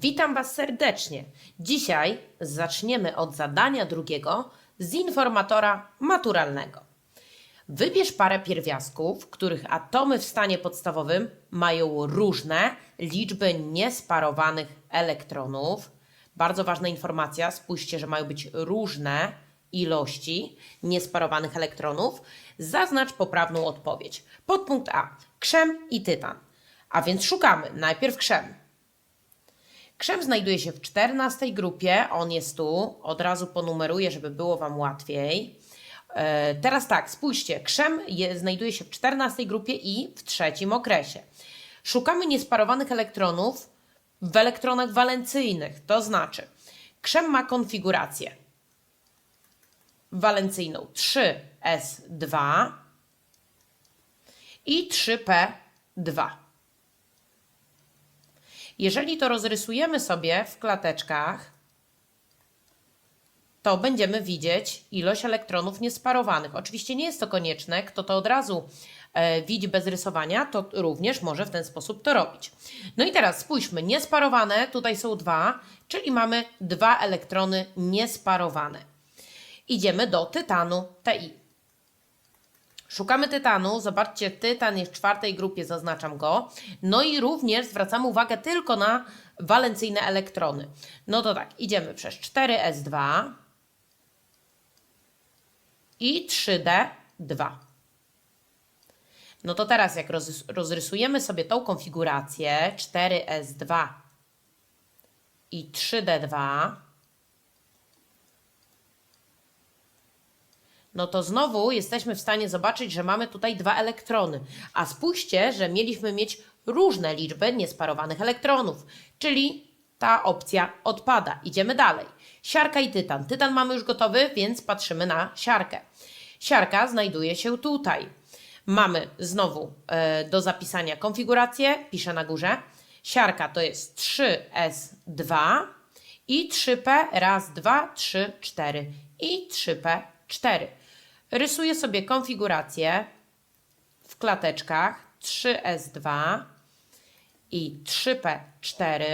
Witam Was serdecznie. Dzisiaj zaczniemy od zadania drugiego z informatora maturalnego. Wybierz parę pierwiastków, których atomy w stanie podstawowym mają różne liczby niesparowanych elektronów. Bardzo ważna informacja, spójrzcie, że mają być różne ilości niesparowanych elektronów. Zaznacz poprawną odpowiedź. Podpunkt A. Krzem i tytan. A więc szukamy najpierw krzem. Krzem znajduje się w 14 grupie. On jest tu. Od razu ponumeruję, żeby było Wam łatwiej. E, Teraz tak, spójrzcie. Krzem je, znajduje się w 14 grupie i w trzecim okresie. Szukamy niesparowanych elektronów w elektronach walencyjnych. To znaczy, krzem ma konfigurację walencyjną 3s2 i 3p2. Jeżeli to rozrysujemy sobie w klateczkach, to będziemy widzieć ilość elektronów niesparowanych. Oczywiście nie jest to konieczne. Kto to od razu e, widzi bez rysowania, to również może w ten sposób to robić. No i teraz spójrzmy, niesparowane, tutaj są dwa, czyli mamy dwa elektrony niesparowane. Idziemy do tytanu Ti. Szukamy tytanu. Zobaczcie, tytan jest w czwartej grupie, zaznaczam go. No i również zwracamy uwagę tylko na walencyjne elektrony. No to tak, idziemy przez 4s2 i 3d2. No to teraz, jak roz, rozrysujemy sobie tą konfigurację 4s2 i 3d2, no to znowu jesteśmy w stanie zobaczyć, że mamy tutaj dwa elektrony. A spójrzcie, że mieliśmy mieć różne liczby niesparowanych elektronów, czyli ta opcja odpada. Idziemy dalej. Siarka i tytan. Tytan mamy już gotowy, więc patrzymy na siarkę. Siarka znajduje się tutaj. Mamy znowu e, do zapisania konfigurację, piszę na górze. Siarka to jest 3S2 i 3P, raz, dwa, trzy, cztery i 3P4. Rysuję sobie konfigurację w klateczkach 3S2 i 3P4.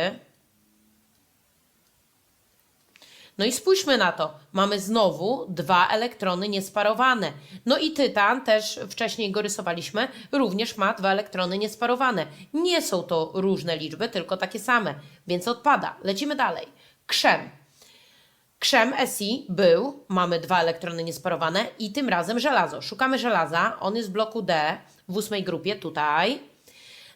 No i spójrzmy na to. Mamy znowu dwa elektrony niesparowane. No i tytan, też wcześniej go rysowaliśmy, również ma dwa elektrony niesparowane. Nie są to różne liczby, tylko takie same, więc odpada. Lecimy dalej. Krzem. Krzem SI był, mamy dwa elektrony niesparowane i tym razem żelazo. Szukamy żelaza, on jest w bloku D w ósmej grupie, tutaj.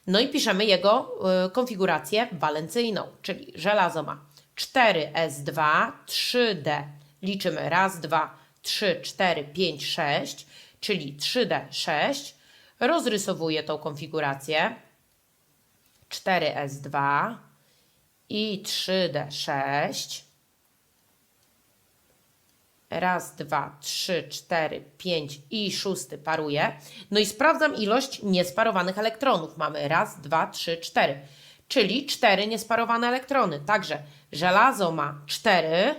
No i piszemy jego y, konfigurację walencyjną, czyli żelazo ma 4S2, 3D. Liczymy raz, dwa, trzy, cztery, pięć, sześć, czyli 3D6. Rozrysowuję tą konfigurację 4S2 i 3D6. Raz, dwa, trzy, cztery, pięć i szósty paruje. No i sprawdzam ilość niesparowanych elektronów. Mamy raz, dwa, trzy, cztery. Czyli cztery niesparowane elektrony. Także żelazo ma cztery,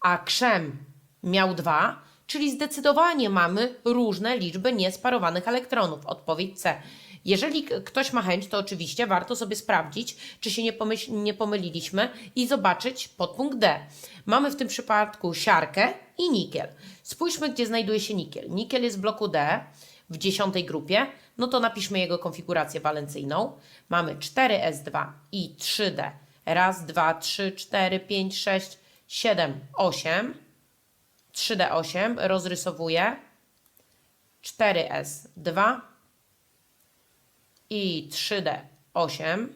a krzem miał dwa, czyli zdecydowanie mamy różne liczby niesparowanych elektronów. Odpowiedź C. Jeżeli ktoś ma chęć, to oczywiście warto sobie sprawdzić, czy się nie, pomyśl, nie pomyliliśmy i zobaczyć podpunkt D. Mamy w tym przypadku siarkę i nikiel. Spójrzmy, gdzie znajduje się nikiel. Nikiel jest w bloku D w dziesiątej grupie. No to napiszmy jego konfigurację walencyjną. Mamy 4S2 i 3D. Raz, dwa, trzy, cztery, pięć, sześć, siedem, osiem. 3D8 rozrysowuję. 4S2 i 3D8.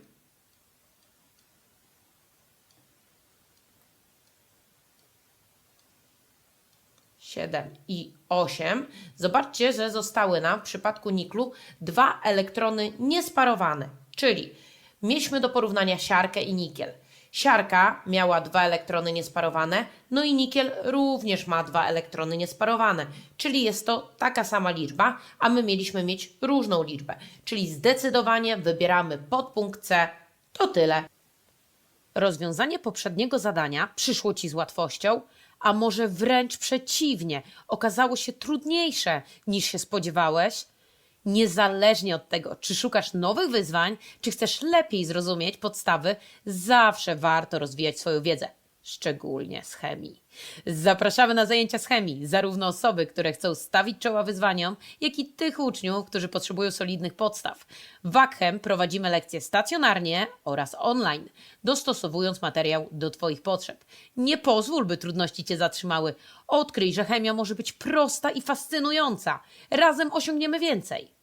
Siedem i 8. Zobaczcie, że zostały nam w przypadku niklu dwa elektrony niesparowane, czyli mieliśmy do porównania siarkę i nikiel. Siarka miała dwa elektrony niesparowane, no i nikiel również ma dwa elektrony niesparowane, czyli jest to taka sama liczba, a my mieliśmy mieć różną liczbę, czyli zdecydowanie wybieramy podpunkt C. To tyle. Rozwiązanie poprzedniego zadania przyszło Ci z łatwością, a może wręcz przeciwnie, okazało się trudniejsze niż się spodziewałeś? Niezależnie od tego, czy szukasz nowych wyzwań, czy chcesz lepiej zrozumieć podstawy, zawsze warto rozwijać swoją wiedzę, szczególnie z chemii. Zapraszamy na zajęcia z chemii, zarówno osoby, które chcą stawić czoła wyzwaniom, jak i tych uczniów, którzy potrzebują solidnych podstaw. W Akchem prowadzimy lekcje stacjonarnie oraz online, dostosowując materiał do Twoich potrzeb. Nie pozwól, by trudności Cię zatrzymały. Odkryj, że chemia może być prosta i fascynująca. Razem osiągniemy więcej.